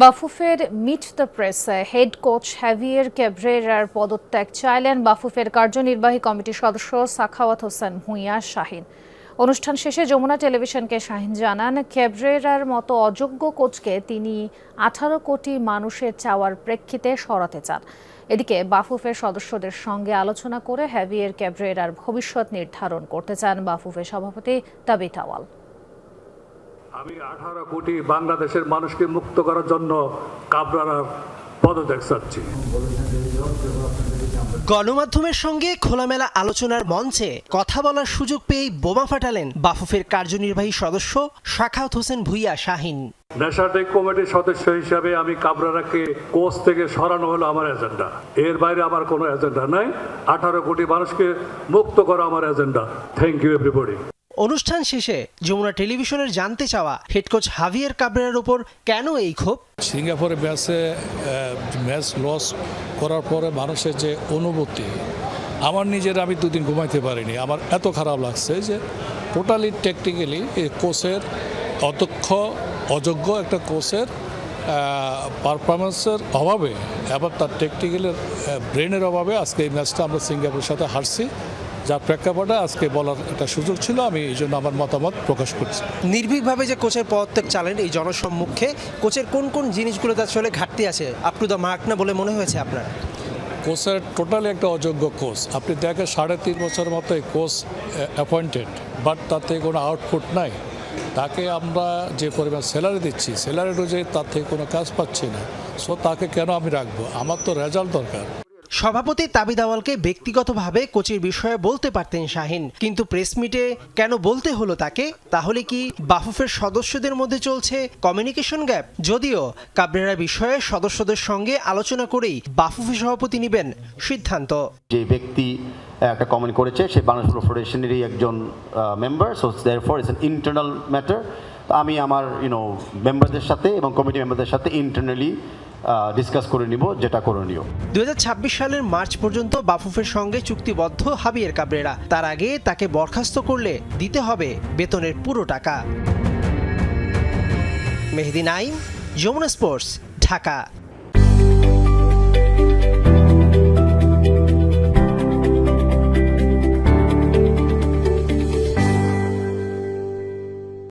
বাফুফের meet the প্রেসে head coach Javier ক্যাব্রেরার পদত্যাগ চাইলেন বাফুফের কার্যনির্বাহী কমিটির সদস্য সাখাওয়াত হোসেন ভুঁইয়া শাহিন। অনুষ্ঠান শেষে যমুনা টেলিভিশনকে শাহিন জানান, ক্যাব্রেরার মতো অযোগ্য কোচকে তিনি আঠারো কোটি মানুষের চাওয়ার প্রেক্ষিতে সরাতে চান। এদিকে বাফুফের সদস্যদের সঙ্গে আলোচনা করে হ্যাভিয়ার ক্যাব্রেরার ভবিষ্যৎ নির্ধারণ করতে চান বাফুফের সভাপতি তাবিত আওয়াল। আমি আঠারো কোটি বাংলাদেশের মানুষকে মুক্ত করার জন্য কাবরার পদত্যাগ চাচ্ছি। গণমাধ্যমের সঙ্গে খোলামেলা আলোচনার মঞ্চে কথা বলার সুযোগ পেয়েই বোমা ফাটালেন বাফুফের কার্যনির্বাহী সদস্য শাখাওত হোসেন ভুইয়া শাহিন। নেশাটেক কমিটির সদস্য হিসাবে আমি কাবরারাকে কোচ থেকে সরানো হলো আমার এজেন্ডা। এর বাইরে আমার কোনো এজেন্ডা নাই। আঠারো কোটি মানুষকে মুক্ত করা আমার এজেন্ডা। থ্যাংক ইউ এভরিবডি অনুষ্ঠান শেষে যমুনা টেলিভিশনের জানতে চাওয়া হেড কোচ হাভিয়ার কাবরেরার উপর কেন এই ক্ষোভ? সিঙ্গাপুরে ম্যাচে ম্যাচ লস করার পরে মানুষের যে অনুভূতি, আমার নিজের আমি দুদিন ঘুমাইতে পারিনি। আমার এত খারাপ লাগছে যে টোটালি টেকনিক্যালি এই কোচের অদক্ষ, অযোগ্য একটা কোচের পারফরমেন্সের অভাবে, এবার তার টেকনিক্যালের ব্রেনের অভাবে আজকে এই ম্যাচটা আমরা সিঙ্গাপুরের সাথে হারছি। যার প্রেক্ষাপটে আজকে বলার একটা সুযোগ ছিল আমি এই জন্য আমার মতামত প্রকাশ করছি। নির্ভীকভাবে যে কোচের পদত্যাগ চালেন এই জনসম্মুখে কোচের কোন কোন জিনিসগুলোতে আসলে ঘাটতি আছে? আপ টু দ্য মার্ক না বলে মনে হয়েছে আপনার? কোচের টোটালি একটা অযোগ্য কোচ। আপনি দেখেন সাড়ে তিন বছর মতো এই কোচ অ্যাপয়েন্টেড বাট তাতে কোনো আউটপুট নাই। তাকে আমরা যে পরিমাণ স্যালারি দিচ্ছি স্যালারি অনুযায়ী তার থেকে কোনো কাজ পাচ্ছি না। সো তাকে কেন আমি রাখব? আমার তো রেজাল্ট দরকার। সভাপতি তাবিদ আওয়ালকে ব্যক্তিগতভাবে কোচের বিষয়ে বলতে পারতেন শাহিন। কিন্তু প্রেস মিটে কেন বলতে হলো তাকে? তাহলে কি বাফুফের সদস্যদের মধ্যে চলছে কমিউনিকেশন গ্যাপ যদিও কাবরেরা বিষয়ে সদস্যদের সঙ্গে আলোচনা করেই বাফুফে সভাপতি নেবেন সিদ্ধান্ত। যে ব্যক্তি একটা কমেন্ট করেছে, সে বাংলাদেশ ফুটবল ফেডারেশনেরই একজন member so there for it's an internal matter আমি আমার ইউনো মেম্বারদের সাথে এবং কমিটি মেম্বারদের সাথে ইন্টারনালি ডিসকাস করে নিব, যেটা করণীয় দুই হাজার ছাব্বিশ সালের মার্চ পর্যন্ত বাফুফের সঙ্গে চুক্তিবদ্ধ হাবিয়ের কাবরেরা। তার আগে তাকে বরখাস্ত করলে দিতে হবে বেতনের পুরো টাকা। মেহেদিন আইম যমুনা স্পোর্টস, ঢাকা।